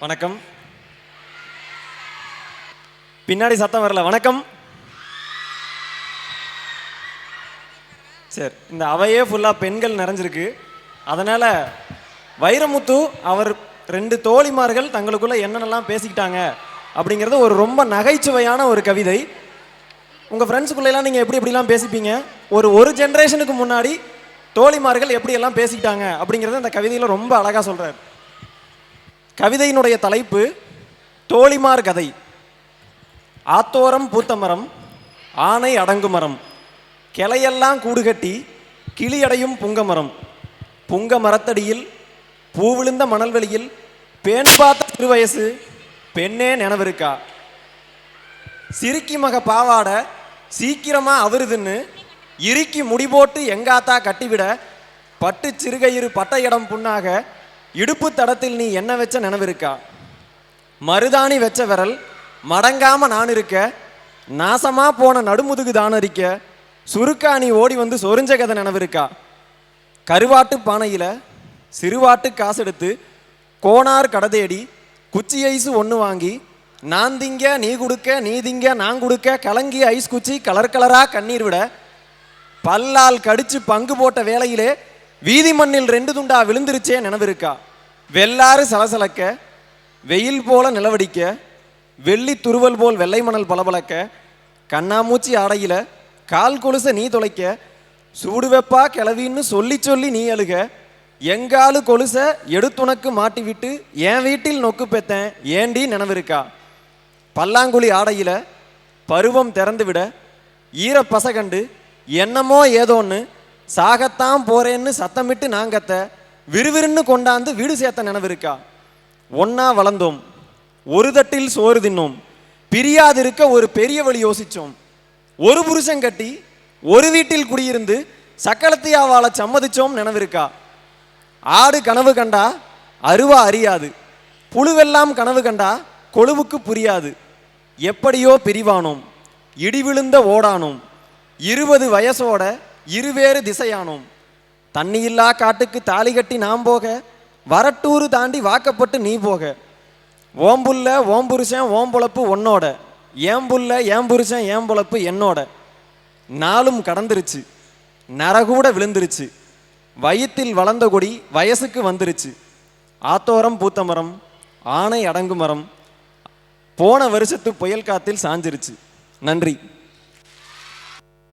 வணக்கம். பின்னாடி சத்தம் வரல. வணக்கம். சரி இந்த அவையே ஃபுல்லாக பெண்கள் நிறைஞ்சிருக்கு. அதனால் வைரமுத்து அவர் ரெண்டு தோழிமார்கள் தங்களுக்குள்ள என்னென்னலாம் பேசிக்கிட்டாங்க அப்படிங்கிறது ஒரு ரொம்ப நகைச்சுவையான ஒரு கவிதை. உங்கள் ஃப்ரெண்ட்ஸுக்குள்ளெல்லாம் நீங்கள் எப்படி எப்படிலாம் பேசிப்பீங்க? ஒரு ஒரு ஜென்ரேஷனுக்கு முன்னாடி தோழிமார்கள் எப்படியெல்லாம் பேசிக்கிட்டாங்க அப்படிங்கிறத இந்த கவிதையில் ரொம்ப அழகாக சொல்கிறார் கவிதையினுடைய தலைப்பு தோழிமார் கதை. ஆத்தோரம் பூத்த மரம் ஆனை அடங்கு மரம் கிளையெல்லாம் கூடுகட்டி கிளியடையும் புங்க மரம் புங்க மரத்தடியில் பூ விழுந்த மணல்வெளியில் பேன் பார்த்த திருவயசு பெண்ணே நினவிருக்கா. சிரிக்கி மக பாவாட சீக்கிரமாக அவருதுன்னு இறுக்கி முடிபோட்டு எங்காத்தா கட்டிவிட பட்டு சிறுகயிறு பட்ட இடம் புண்ணாக இடுப்பு தடத்தில் நீ என்ன வச்ச நினைவிருக்கா மருதாணி வச்ச விரல் மடங்காம நான் இருக்க நாசமா போன நடுமுதுகு தானரிக்க சுருக்கா நீ ஓடி வந்து சொரிஞ்ச கதை நினைவிருக்கா கருவாட்டு பானையில சிறுவாட்டு காசெடுத்து கோனார் கடதேடி குச்சி ஐஸு ஒன்று வாங்கி நான் திங்க நீ கொடுக்க நீ திங்க நான் கொடுக்க கலங்கி ஐஸ் குச்சி கலர் கலரா கண்ணீர் விட பல்லால் கடிச்சு பங்கு போட்ட வேலையிலே வீதி மண்ணில் ரெண்டு துண்டா விழுந்துருச்சே நினைவிருக்கா? வெள்ளாறு சலசலக்க வெயில் போல நிலவடிக்க வெள்ளி துருவல் போல் வெள்ளை மணல் பளபளக்க கண்ணாமூச்சி ஆடையில கால் கொலுச நீ தொலைக்க சூடு வெப்பா கிளவின்னு சொல்லி சொல்லி நீ அழுக எங்காலு கொலுச எடுத்துனக்கு மாட்டி விட்டு என் வீட்டில் நொக்கு பெத்தேன் ஏண்டி நினைவிருக்கா? பல்லாங்குழி ஆடையில பருவம் திறந்து விட ஈரப்பசகண்டு என்னமோ ஏதோன்னு சாகத்தான் போறேன்னு சத்தமிட்டு நாங்கத்த விறுவிறுன்னு கொண்டாந்து வீடு சேர்த்த நினைவிருக்கா? ஒன்னா வளர்ந்தோம். ஒரு தட்டில் சோறு தின்னோம். பிரியாதிருக்க ஒரு பெரிய வழி யோசிச்சோம். ஒரு புருஷன் கட்டி ஒரு வீட்டில் குடியிருந்து சக்கலத்தியாவால வாழ சம்மதிச்சோம் நினைவிருக்கா? ஆடு கனவு கண்டா அருவா அறியாது. புழுவெல்லாம் கனவு கண்டா கொழுவுக்கு புரியாது. எப்படியோ பிரிவானோம். இடி விழுந்த ஓடானோம். இருபது வயசோட இருவேறு திசையானோம். தண்ணியில்லா காட்டுக்கு தாலி கட்டி நாம் போக வரட்டூர் தாண்டி வாக்கப்பட்டு நீ போக. ஓம்புல்ல ஓம்புருஷன் ஓம்புழப்பு உன்னோட. ஏம்புல்ல ஏம்புருஷன் ஏம்புழப்பு என்னோட. நாளும் கடந்துருச்சு. நரகூட விழுந்துருச்சு. வயிற்றில் வளர்ந்த கொடி வயசுக்கு வந்துருச்சு. ஆத்தோரம் பூத்த மரம் ஆனை அடங்கு மரம் போன வருஷத்து புயல் காத்தில் சாஞ்சிருச்சு. நன்றி.